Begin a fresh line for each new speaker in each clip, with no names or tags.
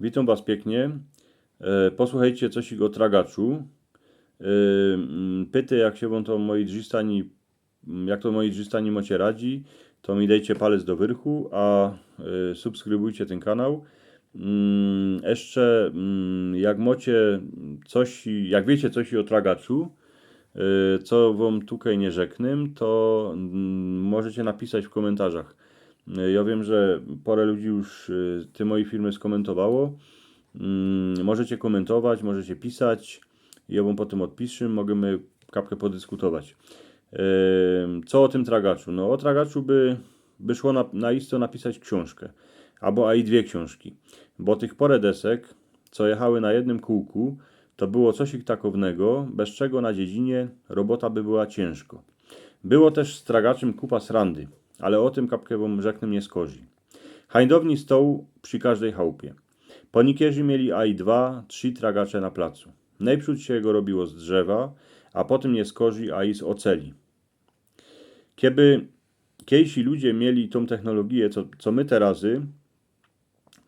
Witam Was pięknie. E, Posłuchajcie coś o tragaczu. E, mm, Pyty, jak się wam to moi drzistani, jak to moi drzistani mocie radzi, to mi dajcie palec do wyrchu, a e, subskrybujcie ten kanał. Mm, Jeszcze, mm, jak mocie coś, jak wiecie coś o tragaczu, co wam tutaj nie rzeknym, to możecie napisać w komentarzach. E, Ja wiem, że parę ludzi już e, te moje filmy skomentowało. Mm, Możecie komentować, możecie pisać. Ja wam potem odpiszę, możemy kapkę podyskutować. Co o tym tragaczu? No o tragaczu by, by szło na, na isto napisać książkę. Albo a i dwie książki. Bo tych porę desek, co jechały na jednym kółku, to było coś ich takownego, bez czego na dziedzinie robota by była ciężko. Było też z tragaczem kupa srandy, ale o tym kapkę wam rzeknę nie skorzy. Hańdowni stoł przy każdej chałupie. Ponikierzy mieli aj dwa, trzy tragacze na placu. Najprzód się go robiło z drzewa, a potem nie skorzy, a i z oceli. Kieby kiejsi ludzie mieli tą technologię, co, co my terazy,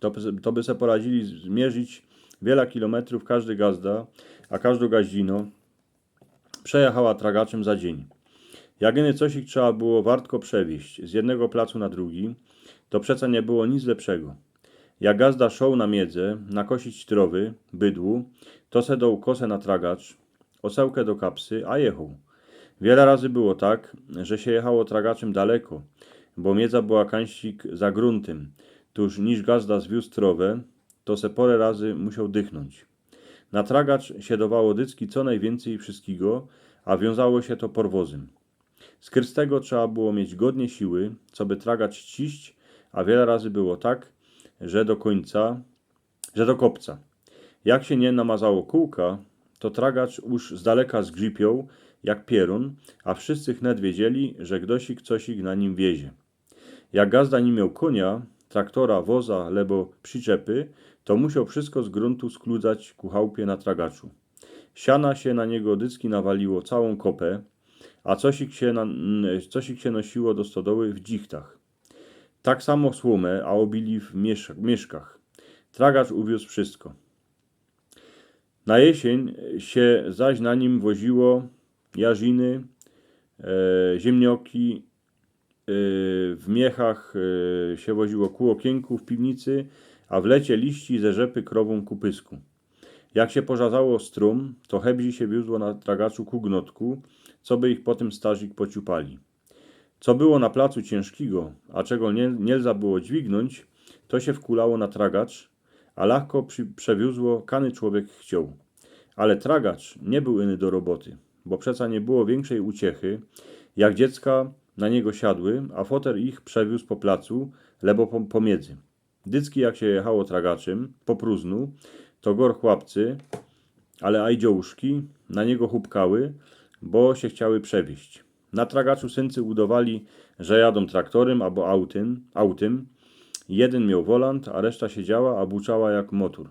to, to by se poradzili zmierzyć wiele kilometrów każdy gazda, a każdą gaździno przejechała tragaczem za dzień. Jagyny coś ich trzeba było wartko przewieźć z jednego placu na drugi, to przeca nie było nic lepszego. Jak gazda szał na miedzę, nakosić trowy, bydłu, to se dał kosę na tragacz, osełkę do kapsy, a jechał. Wiele razy było tak, że się jechało tragaczem daleko, bo miedza była kańścik za gruntem, tuż niż gazda zwiózł trowę, to se porę razy musiał dychnąć. Na tragacz się dycki co najwięcej wszystkiego, a wiązało się to porwozem. Z krystego trzeba było mieć godnie siły, co by tragacz ciść, a wiele razy było tak, że do końca, że do kopca. Jak się nie namazało kółka, to tragacz już z daleka zgrzypiał, jak pierun, a wszyscy chnet wiedzieli, że ktośik cosik na nim wiezie. Jak gazda nie miał konia, traktora, woza, lebo przyczepy, to musiał wszystko z gruntu skludzać ku chałupie na tragaczu. Siana się na niego dycki nawaliło całą kopę, a cosik się, na, się nosiło do stodoły w dzichtach. Tak samo słomę, a obili w miesz- mieszkach. Tragacz uwiózł wszystko. Na jesień się zaś na nim woziło jarziny, e, ziemnioki, e, w miechach e, się woziło kół okienku w piwnicy, a w lecie liści ze rzepy krową ku pysku. Jak się pożazało strum, to hebzi się wiózło na tragaczu ku gnotku, co by ich potem starzik pociupali. Co było na placu ciężkiego, a czego nie, nie było dźwignąć, to się wkulało na tragacz, a lachko przy, przewiózło, kany człowiek chciał. Ale tragacz nie był inny do roboty, bo przeca nie było większej uciechy, jak dziecka na niego siadły, a foter ich przewiózł po placu, lebo po, pomiędzy. Dycki jak się jechało tragaczem, po próżnu, to gor chłopcy, ale aj dziołuszki na niego chupkały, bo się chciały przewieźć. Na tragaczu syncy udawali, że jadą traktorem albo autym, autym. Jeden miał wolant, a reszta siedziała, a buczała jak motor.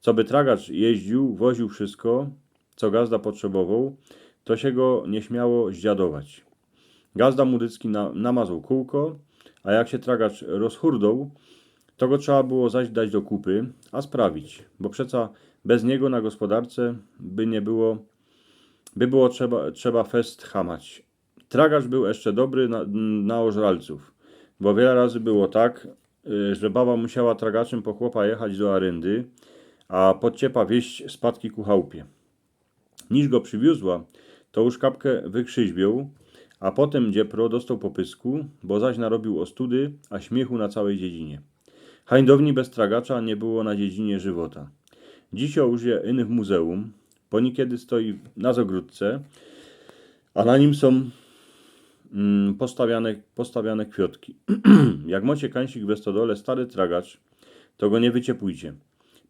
Co by tragacz jeździł, woził wszystko, co gazda potrzebował, to się go nie śmiało zdziadować. Gazda mudycki na, namazał kółko, a jak się tragacz rozhurdał, to go trzeba było zaś dać do kupy, a sprawić, bo przeca bez niego na gospodarce by nie było, by było trzeba, trzeba fest hamać. Tragacz był jeszcze dobry na, na ożralców, bo wiele razy było tak, y, że baba musiała tragaczem po chłopa jechać do aryndy, a podciepa wieść spadki ku chałupie. Niż go przywiózła, to już kapkę wykrzyźbiał, a potem dziepro dostał po pysku, bo zaś narobił ostudy, a śmiechu na całej dziedzinie. Hańdowni bez tragacza nie było na dziedzinie żywota. Dziś już je inny w muzeum, po niekiedy stoi na zogródce, a na nim są mm, postawiane, postawiane kwiotki. Jak macie kańsik we stodole stary tragacz, to go nie wyciepujcie.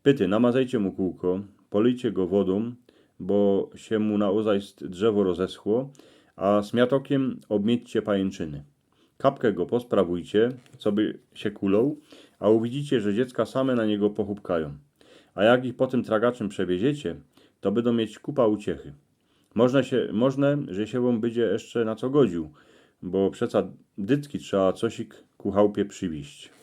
Pyty, namazajcie mu kółko, polijcie go wodą, bo się mu na ozajst drzewo rozeschło, a smiatokiem obmiećcie pajęczyny. Kapkę go posprawujcie, co by się kulą, a uwidzicie, że dziecka same na niego pochupkają. A jak ich potem tragaczem przewieziecie, to będą mieć kupa uciechy. Można się, można, że się będzie jeszcze na co godził, bo przeca dycki trzeba cosik ku chałupie przywieźć.